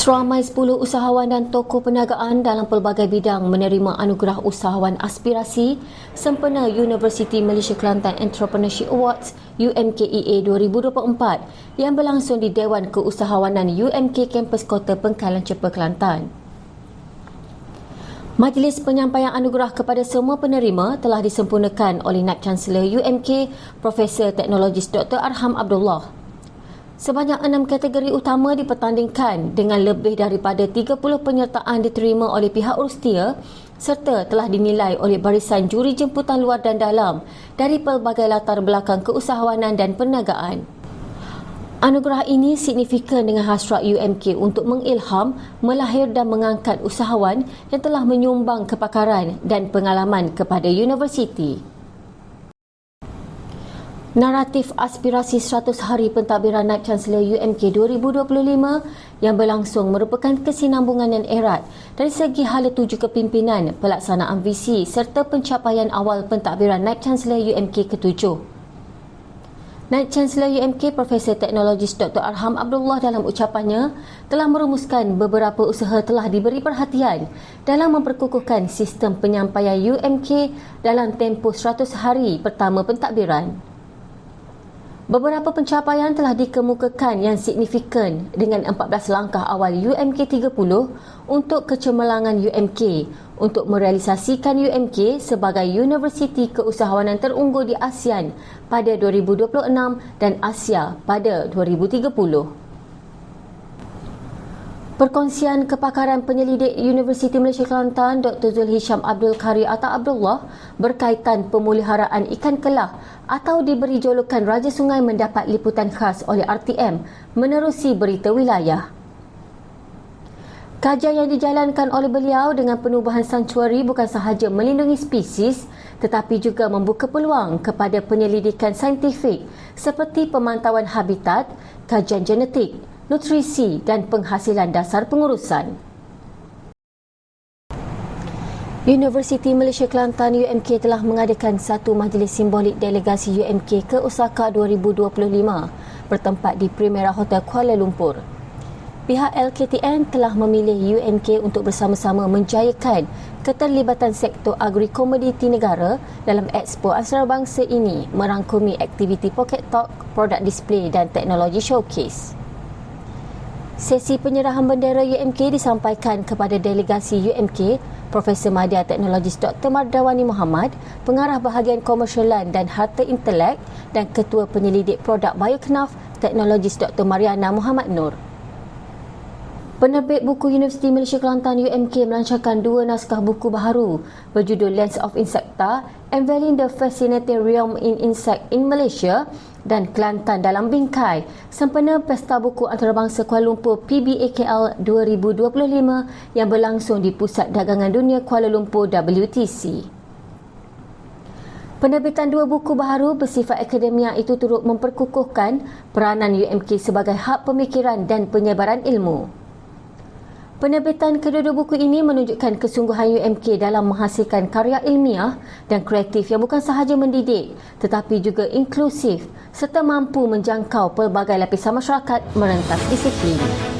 Seramai 10 usahawan dan tokoh perniagaan dalam pelbagai bidang menerima anugerah usahawan aspirasi sempena University Malaysia Kelantan Entrepreneurship Awards UMKEA 2024 yang berlangsung di Dewan Keusahawanan UMK Kampus Kota Pengkalan Cepa Kelantan. Majlis penyampaian anugerah kepada semua penerima telah disempurnakan oleh Naib Chancellor UMK Profesor Teknologis Dr. Arham Abdullah. Sebanyak enam kategori utama dipertandingkan dengan lebih daripada 30 penyertaan diterima oleh pihak Urustia serta telah dinilai oleh barisan juri jemputan luar dan dalam dari pelbagai latar belakang keusahawanan dan perniagaan. Anugerah ini signifikan dengan hasrat UMK untuk mengilham, melahir dan mengangkat usahawan yang telah menyumbang kepakaran dan pengalaman kepada universiti. Naratif aspirasi 100 hari pentadbiran Naib Chancellor UMK 2025 yang berlangsung merupakan kesinambungan yang erat dari segi hala tuju kepimpinan, pelaksanaan visi serta pencapaian awal pentadbiran Naib Chancellor UMK ke-7. Naib Chancellor UMK Profesor Teknologis Dr. Arham Abdullah dalam ucapannya telah merumuskan beberapa usaha telah diberi perhatian dalam memperkukuhkan sistem penyampaian UMK dalam tempoh 100 hari pertama pentadbiran. Beberapa pencapaian telah dikemukakan yang signifikan dengan 14 langkah awal UMK 30 untuk kecemerlangan UMK untuk merealisasikan UMK sebagai universiti keusahawanan terunggul di ASEAN pada 2026 dan Asia pada 2030. Perkongsian kepakaran penyelidik Universiti Malaysia Kelantan Dr. Zul Hisham Abdul Kari Atta Abdullah berkaitan pemuliharaan ikan kelah atau diberi julukan Raja Sungai mendapat liputan khas oleh RTM menerusi berita wilayah. Kajian yang dijalankan oleh beliau dengan penubuhan sanctuari bukan sahaja melindungi spesies tetapi juga membuka peluang kepada penyelidikan saintifik seperti pemantauan habitat, kajian genetik, nutrisi dan penghasilan dasar pengurusan. Universiti Malaysia Kelantan UMK telah mengadakan satu majlis simbolik delegasi UMK ke Osaka 2025 bertempat di Primera Hotel Kuala Lumpur. Pihak LKTN telah memilih UMK untuk bersama-sama menjayakan keterlibatan sektor agri-komoditi negara dalam Expo Antarabangsa ini merangkumi aktiviti Pocket Talk, produk display dan teknologi showcase. Sesi penyerahan bendera UMK disampaikan kepada delegasi UMK Profesor Madya Teknologis Dr. Mardawani Muhammad, Pengarah Bahagian Komersialan dan Harta Intelek dan Ketua Penyelidik Produk Bioknaf Teknologis Dr. Mariana Muhammad Nur. Penerbit buku Universiti Malaysia Kelantan UMK melancarkan dua naskah buku baharu berjudul Lens of Insecta, Unveiling the Fascinating Realm in Insect in Malaysia dan Kelantan dalam Bingkai sempena Pesta Buku Antarabangsa Kuala Lumpur PBAKL 2025 yang berlangsung di Pusat Dagangan Dunia Kuala Lumpur WTC. Penerbitan dua buku baharu bersifat akademia itu turut memperkukuhkan peranan UMK sebagai hak pemikiran dan penyebaran ilmu. Penerbitan kedua-dua buku ini menunjukkan kesungguhan UMK dalam menghasilkan karya ilmiah dan kreatif yang bukan sahaja mendidik tetapi juga inklusif serta mampu menjangkau pelbagai lapisan masyarakat merentas disiplin.